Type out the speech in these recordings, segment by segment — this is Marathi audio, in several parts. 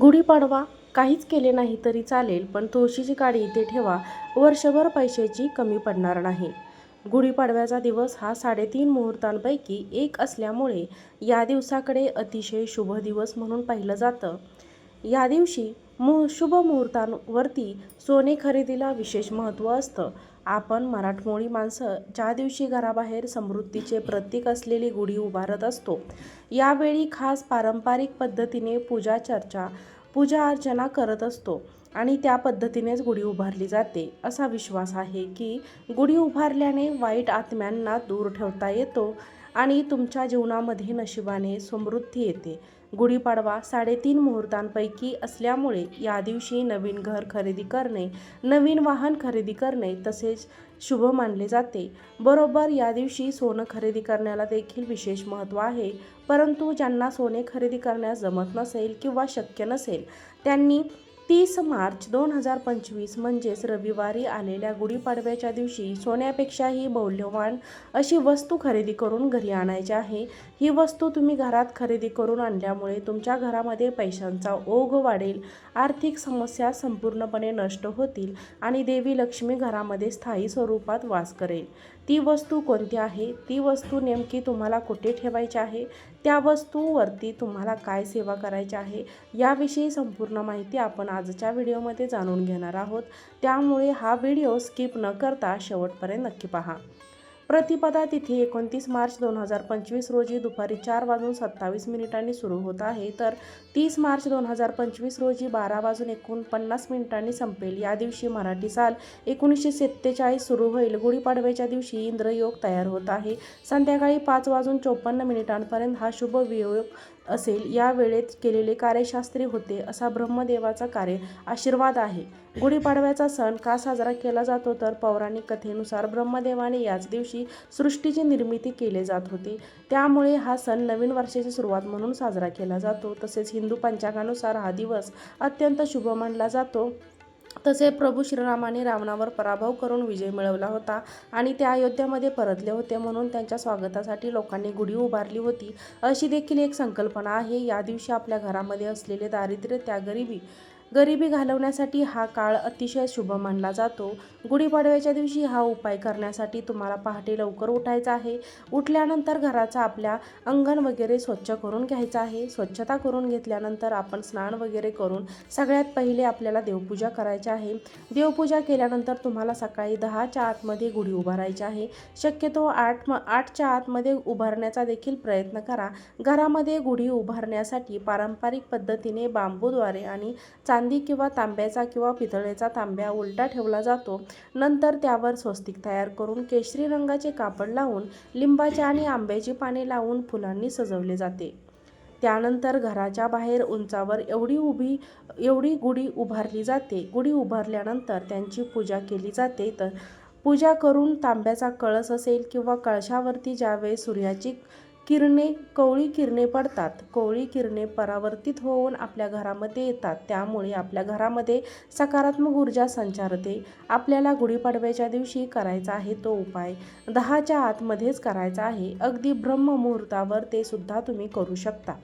गुढीपाडवा काहीच केले नाही तरी चालेल पण तुळशीची काडी इथे ठेवा. वर्षभर पैशाची कमी पडणार नाही. गुढीपाडव्याचा दिवस हा साडेतीन मुहूर्तांपैकी एक असल्यामुळे या दिवसाकडे अतिशय शुभ दिवस म्हणून पाहिलं जातं. या दिवशी मु शुभ मुहूर्तांवरती सोने खरेदीला विशेष महत्त्व असतं. आपण मराठमोळी माणसं ज्या दिवशी घराबाहेर समृद्धीचे प्रतीक असलेली गुढी उभारत असतो यावेळी खास पारंपरिक पद्धतीने पूजा चर्चा पूजा अर्चना करत असतो आणि त्या पद्धतीनेच गुढी उभारली जाते. असा विश्वास आहे की गुढी उभारल्याने वाईट आत्म्यांना दूर ठेवता येतो आणि तुमच्या जीवनामध्ये नशिबाने समृद्धी येते. गुढीपाडवा साडेतीन मुहूर्तांपैकी असल्यामुळे या दिवशी नवीन घर खरेदी करणे नवीन वाहन खरेदी करणे तसेच शुभ मानले जाते. बरोबर या दिवशी सोनं खरेदी करण्याला देखील विशेष महत्त्व आहे. परंतु ज्यांना सोने खरेदी करण्यास जमत नसेल किंवा शक्य नसेल त्यांनी तीस मार्च दोन हजार पंचवीस म्हणजेच रविवारी आलेल्या गुढीपाडव्याच्या दिवशी सोन्यापेक्षाही मौल्यवान अशी वस्तू खरेदी करून घरी आणायची आहे. ही वस्तू तुम्ही घरात खरेदी करून आणल्यामुळे तुमच्या घरामध्ये पैशांचा ओघ वाढेल आर्थिक समस्या संपूर्णपणे नष्ट होतील आणि देवी लक्ष्मी घरामध्ये स्थायी स्वरूपात वास करेल. ती वस्तू कोणती आहे? ती वस्तू नेमकी तुम्हाला कुठे ठेवायची आहे? त्या वस्तूवरती तुम्हाला काय सेवा करायची आहे याविषयी संपूर्ण माहिती आपण आजच्या व्हिडिओमध्ये जाणून घेणार आहोत. त्यामुळे हा व्हिडिओ स्किप न करता शेवटपर्यंत नक्की पहा. प्रतिपदा तिथी एकोणतीस मार्च दोन हजार पंचवीस रोजी दुपारी चार वाजून सत्तावीस मिनिटांनी सुरू होत आहे. तर तीस मार्च दोन हजार पंचवीस रोजी बारा वाजून एकोणपन्नास मिनिटांनी संपेल. या दिवशी मराठी साल एकोणीसशे सत्तेचाळीस सुरू होईल. गुढीपाडव्याच्या दिवशी इंद्रयोग तयार होत आहे. संध्याकाळी पाच वाजून चोपन्न मिनिटांपर्यंत हा शुभ वियोग असेल या वेळेत केलेले कार्यशास्त्री होते असा ब्रह्मदेवाचा कार्य आशीर्वाद आहे. गुढीपाडव्याचा सण का साजरा केला जातो तर पौराणिक कथेनुसार ब्रह्मदेवाने याच दिवशी सृष्टीची निर्मिती केली जात होती. त्यामुळे हा सण नवीन वर्षाची सुरुवात म्हणून साजरा केला जातो. तसेच हिंदू पंचांगानुसार हा दिवस अत्यंत शुभ मानला जातो. तसे प्रभू श्रीरामाने रावणावर पराभव करून विजय मिळवला होता आणि ते अयोध्यामध्ये परतले होते म्हणून त्यांच्या स्वागतासाठी लोकांनी गुढी उभारली होती. अशी देखील एक संकल्पना आहे. या दिवशी आपल्या घरामध्ये असलेले दारिद्र्य त्या गरिबी गरिबी घालवण्यासाठी हा काळ अतिशय शुभ मानला जातो. गुढीपाडव्याच्या दिवशी हा उपाय करण्यासाठी तुम्हाला पहाटे लवकर उठायचं आहे. उठल्यानंतर घराचा आपल्या अंगण वगैरे स्वच्छ करून घ्यायचं आहे. स्वच्छता करून घेतल्यानंतर आपण स्नान वगैरे करून सगळ्यात पहिले आपल्याला देवपूजा करायची आहे. देवपूजा केल्यानंतर तुम्हाला सकाळी दहाच्या आतमध्ये गुढी उभारायची आहे. शक्यतो आठ म आठच्या आतमध्ये उभारण्याचा देखील प्रयत्न करा. घरामध्ये गुढी उभारण्यासाठी पारंपरिक पद्धतीने बांबूद्वारे आणि चा चांदी किंवा तांब्याचा किंवा पितळेचा तांब्या उलटा ठेवला जातो. नंतर त्यावर स्वस्तिक तयार करून केशरी रंगाचे कापड लावून लिंबाचे आणि आंब्याची पाने लावून फुलांनी सजवले जाते. त्यानंतर घराच्या बाहेर उंचावर एवढी उभी एवढी गुढी उभारली जाते. गुढी उभारल्यानंतर त्यांची पूजा केली जाते. तर पूजा करून तांब्याचा कळस असेल किंवा कळशावरती ज्यावेळेस सूर्याची किरणे कोवळी किरणे पडतात. कोवळी किरणे परावर्तित होऊन आपल्या घरामध्ये येतात. त्यामुळे आपल्या घरामध्ये सकारात्मक ऊर्जा संचारते. आपल्याला गुढीपाडव्याच्या दिवशी करायचा आहे तो उपाय. दहाच्या आतमध्येच करायचा आहे. अगदी ब्रह्ममुहूर्तावर ते सुद्धा तुम्ही करू शकता.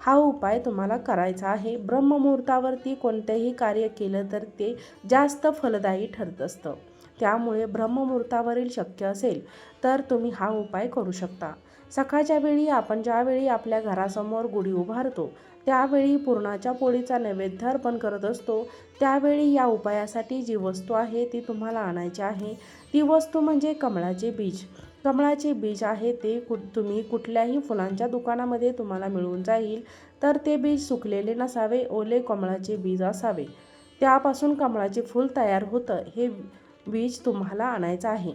हा उपाय तुम्हाला करायचा आहे. ब्रह्ममुहूर्तावरती कोणतेही कार्य केलं तर ते जास्त फलदायी ठरत असतं. त्यामुळे ब्रह्ममुहूर्तावरील शक्य असेल तर तुम्ही हा उपाय करू शकता. सकाळच्या वेळी आपण ज्यावेळी आपल्या घरासमोर गुढी उभारतो त्यावेळी पुरणाच्या पोळीचा नैवेद्य अर्पण करत असतो. त्यावेळी या उपायासाठी जी वस्तू आहे ती तुम्हाला आणायची आहे. ती वस्तू म्हणजे कमळाचे बीज. कमळाचे बीज आहे ते कुठ तुम्ही कुठल्याही फुलांच्या दुकानामध्ये तुम्हाला मिळून जाईल. तर ते बीज सुकलेले नसावे ओले कमळाचे बीज असावे. त्यापासून कमळाचे फूल तयार होतं हे बीज तुम्हाला आणायचं आहे.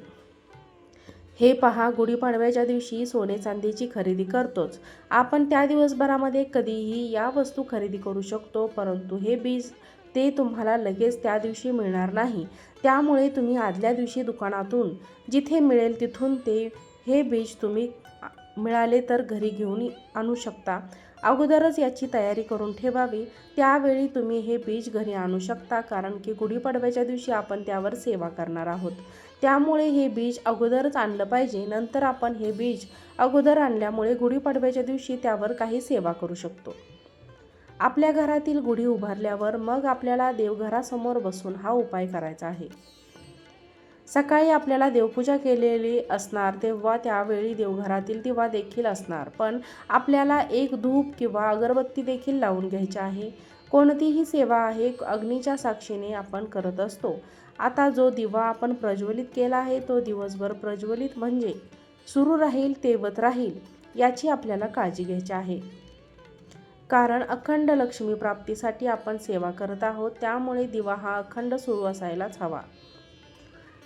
हे पहा गुढीपाडव्याच्या दिवशी सोने चांदीची खरेदी करतोच. आपण त्या दिवसभरामध्ये कधीही या वस्तू खरेदी करू शकतो परंतु हे बीज ते तुम्हाला लगेच त्या दिवशी मिळणार नाही. त्यामुळे तुम्ही आदल्या दिवशी दुकानातून जिथे मिळेल तिथून ते हे बीज तुम्ही मिळाले तर घरी घेऊन आणू शकता. अगोदरच याची तयारी करून ठेवावी. त्यावेळी तुम्ही हे बीज घरी आणू शकता कारण की गुढीपाडव्याच्या दिवशी आपण त्यावर सेवा करणार आहोत. त्यामुळे हे बीज अगोदरच आणलं पाहिजे. नंतर आपण हे बीज अगोदर आणल्यामुळे गुढीपाडव्याच्या दिवशी त्यावर काही सेवा करू शकतो. आपल्या घरातील गुढी उभारल्यावर मग आपल्याला देवघरासमोर बसून हा उपाय करायचा आहे. सकाळी आपल्याला देवपूजा केलेली असणार तेव्हा त्यावेळी देवघरातील दिवा देखील असणार. पण आपल्याला एक धूप किंवा अगरबत्ती देखील लावून घ्यायची आहे. कोणतीही सेवा आहे अग्नीच्या साक्षीने आपण करत असतो. आता जो दिवा आपण प्रज्वलित केला आहे तो दिवसभर प्रज्वलित म्हणजे सुरू राहील तेवत राहील याची आपल्याला काळजी घ्यायची आहे. कारण अखंड लक्ष्मी प्राप्तीसाठी आपण सेवा करत आहोत त्यामुळे दिवा हा अखंड सुरू असायलाच हवा.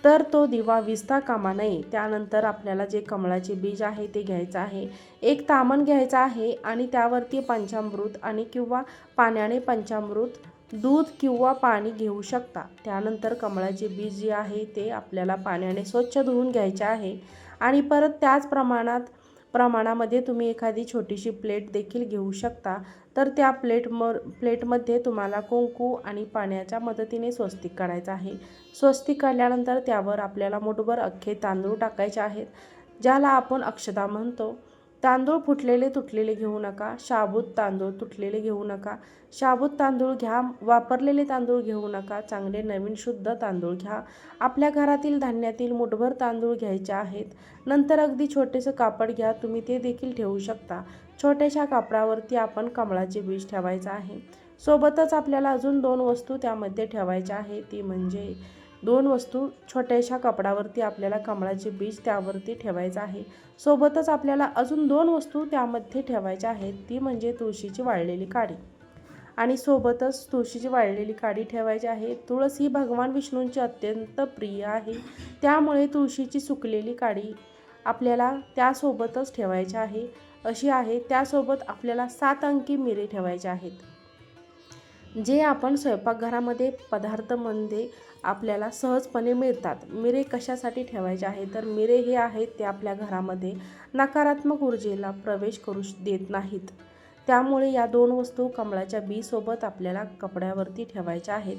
तर तो दिवा विजता कामा नये. त्यानंतर आपल्याला जे कमळाचे बीज आहे ते घ्यायचं आहे. एक तामण घ्यायचं आहे आणि त्यावरती पंचामृत आणि किंवा पाण्याने पंचामृत दूध किंवा पाणी घेऊ शकता. त्यानंतर कमळाचे बीज जे आहे ते आपल्याला पाण्याने स्वच्छ धुवून घ्यायचे आहे. आणि परत त्याच प्रमाणात प्रमाणामध्ये तुम्ही एखादी छोटीशी प्लेट देखील घेऊ शकता. तर त्या प्लेट म प्लेटमध्ये तुम्हाला कुंकू आणि पाण्याच्या मदतीने स्वस्तिक काढायचं आहे. स्वस्तिक काढल्यानंतर त्यावर आपल्याला मुठभर अख्खे तांदूळ टाकायचे आहेत ज्याला आपण अक्षदा म्हणतो. तांदूळ फुटलेले तुटलेले घेऊ नका शाबूत तांदूळ तुटलेले घेऊ नका शाबूत तांदूळ घ्या वापरलेले तांदूळ घेऊ नका चांगले नवीन शुद्ध तांदूळ घ्या. आपल्या घरातील धान्यातील मुठभर तांदूळ घ्यायचे आहेत. नंतर अगदी छोटेसं कापड घ्या तुम्ही ते देखील ठेवू शकता. छोट्याशा कापडावरती आपण कमळाचे बीज ठेवायचं आहे. सोबतच आपल्याला अजून दोन वस्तू त्यामध्ये ठेवायच्या आहे ती म्हणजे दोन वस्तू छोट्याशा कपड्यावरती आपल्याला कमळाचे बीज त्यावरती ठेवायचं आहे. सोबतच आपल्याला अजून दोन वस्तू त्यामध्ये ठेवायच्या आहेत ती म्हणजे तुळशीची वाळलेली काडी. आणि सोबतच तुळशीची वाळलेली काडी ठेवायची आहे. तुळस ही भगवान विष्णूंची अत्यंत प्रिय आहे. त्यामुळे तुळशीची सुकलेली काडी आपल्याला त्यासोबतच ठेवायची आहे. अशी आहे त्यासोबत आपल्याला सात अंकी मिरे ठेवायचे आहेत. जे आपण स्वयंपाकघरामध्ये पदार्थमध्ये आपल्याला सहजपणे मिळतात. मिरे कशासाठी ठेवायचे आहे? तर मिरे हे आहेत ते आपल्या घरामध्ये नकारात्मक ऊर्जेला प्रवेश करू देत नाहीत. त्यामुळे या दोन वस्तू कमळाच्या बीसोबत आपल्याला कपड्यावरती ठेवायच्या आहेत.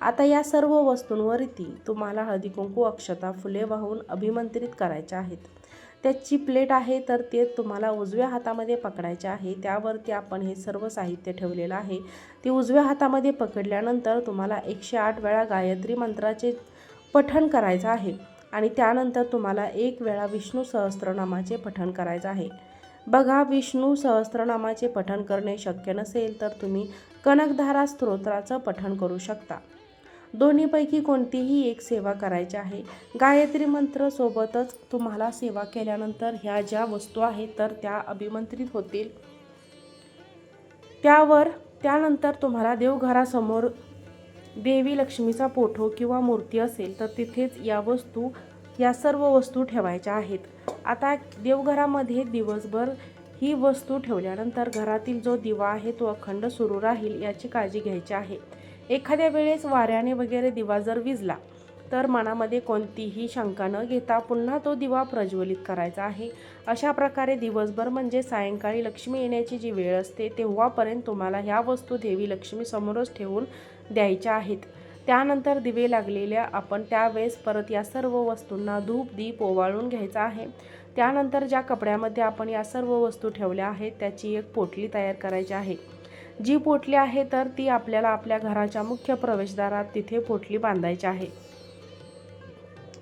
आता या सर्व वस्तूंवरती तुम्हाला हळदी कुंकू अक्षता फुले वाहून अभिमंत्रित करायच्या आहेत. त्याची प्लेट आहे तर ते तुम्हाला उजव्या हातामध्ये पकडायचे आहे. त्यावरती आपण हे सर्व साहित्य ठेवलेलं आहे. ती उजव्या हातामध्ये पकडल्यानंतर तुम्हाला एकशे आठ वेळा गायत्री मंत्राचे पठण करायचं आहे आणि त्यानंतर तुम्हाला एक वेळा विष्णू सहस्त्रनामाचे पठण करायचं आहे. बघा विष्णू सहस्त्रनामाचे पठण करणे शक्य नसेल तर तुम्ही कनकधारा स्तोत्राचं पठण करू शकता. दोन्हीपैकी कोणतीही एक सेवा करायची आहे. गायत्री मंत्र सोबतच तुम्हाला सेवा केल्यानंतर ह्या ज्या वस्तू आहेत तर त्या अभिमंत्रित होतील. त्यावर त्यानंतर तुम्हाला देवघरासमोर देवी लक्ष्मीचा पोठो किंवा मूर्ती असेल तर तिथेच या वस्तू या सर्व वस्तू ठेवायच्या आहेत. आता देवघरामध्ये दिवसभर ही वस्तू ठेवल्यानंतर घरातील जो दिवा आहे तो अखंड सुरू राहील याची काळजी घ्यायची आहे. एखाद्या वेळेस वाऱ्याने वगैरे दिवा जर विजला तर मनामध्ये कोणतीही शंका न घेता पुन्हा तो दिवा प्रज्वलित करायचा आहे. अशा प्रकारे दिवसभर म्हणजे सायंकाळी लक्ष्मी येण्याची जी वेळ असते तेव्हापर्यंत तुम्हाला ह्या वस्तू देवी लक्ष्मी समोरच ठेवून द्यायच्या आहेत. त्यानंतर दिवे लागलेल्या आपण त्यावेळेस परत या सर्व वस्तूंना धूप दीप ओवाळून घ्यायचा आहे. त्यानंतर ज्या कपड्यामध्ये आपण या सर्व वस्तू ठेवल्या आहेत त्याची एक पोटली तयार करायची आहे. जी पोटली आहे तर ती आपल्याला आपल्या घराच्या मुख्य प्रवेशद्वारात तिथे पोटली बांधायची आहे.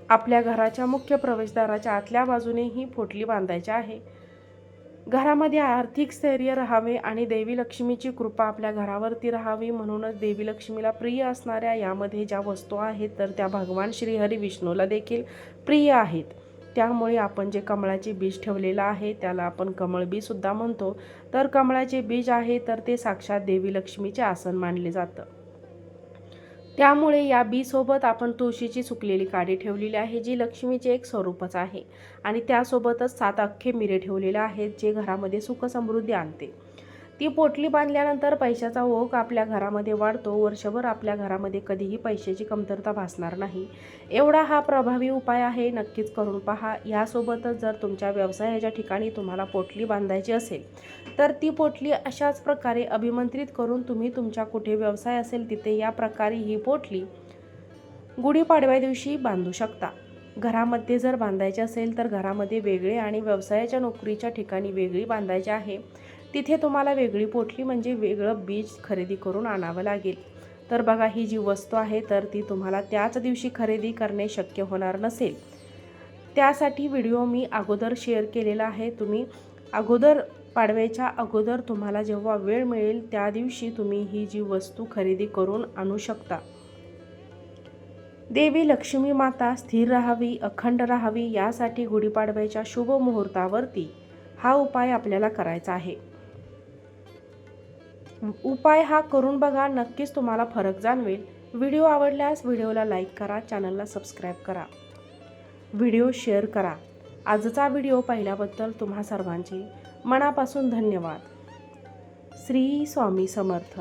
आपल्या घराच्या मुख्य प्रवेशद्वाराच्या आतल्या बाजूने ही पोटली बांधायची आहे. घरामध्ये आर्थिक स्थैर्य राहावे आणि देवी लक्ष्मीची कृपा आपल्या घरावरती राहावी म्हणूनच देवी लक्ष्मीला प्रिय असणाऱ्या यामध्ये ज्या वस्तू आहेत तर त्या भगवान श्रीहरी विष्णूला देखील प्रिय आहेत. त्यामुळे आपण जे कमळाचे बीज ठेवलेलं आहे त्याला आपण कमळबीसुद्धा म्हणतो. तर कमळाचे बीज आहे तर ते साक्षात देवी लक्ष्मीचे आसन मानले जातं. त्यामुळे या बीसोबत आपण तुळशीची सुकलेली काडी ठेवलेली आहे जी लक्ष्मीचे एक स्वरूपच आहे. आणि त्यासोबतच सात अख्खे मिरे ठेवलेले आहेत जे घरामध्ये सुखसमृद्धी आणते. ती पोटली बांधल्यानंतर पैशाचा ओघ आपल्या घरामध्ये वाढतो. वर्षभर आपल्या घरामध्ये कधीही पैशाची कमतरता भासणार नाही. एवढा हा प्रभावी उपाय आहे नक्कीच करून पहा. यासोबतच जर तुमच्या व्यवसायाच्या ठिकाणी तुम्हाला पोटली बांधायची असेल तर ती पोटली अशाच प्रकारे अभिमंत्रित करून तुम्ही तुमच्या कुठे व्यवसाय असेल तिथे या प्रकारे ही पोटली गुढीपाडव्या दिवशी बांधू शकता. घरामध्ये जर बांधायचे असेल तर घरामध्ये वेगळे आणि व्यवसायाच्या नोकरीच्या ठिकाणी वेगळी बांधायची आहे. तिथे तुम्हाला वेगळी पोटली म्हणजे वेगळं बीज खरेदी करून आणावं लागेल. तर बघा ही जी वस्तू आहे तर ती तुम्हाला त्याच दिवशी खरेदी करणे शक्य होणार नसेल. त्यासाठी व्हिडिओ मी अगोदर शेअर केलेला आहे. तुम्ही अगोदर पाडव्याच्या अगोदर तुम्हाला जेव्हा वेळ मिळेल त्या दिवशी तुम्ही ही जी वस्तू खरेदी करून आणू शकता. देवी लक्ष्मी माता स्थिर राहावी अखंड राहावी यासाठी गुढीपाडव्याच्या शुभ मुहूर्तावरती हा उपाय आपल्याला करायचा आहे. उपाय हा करून बघा नक्कीच तुम्हाला फरक जाणवेल. व्हिडिओ आवडल्यास व्हिडिओला लाईक करा चॅनलला सबस्क्राईब करा. व्हिडिओ शेअर करा. आजचा व्हिडिओ पाहिल्याबद्दल तुम्हा सर्वांचे मनापासून धन्यवाद. श्री स्वामी समर्थ.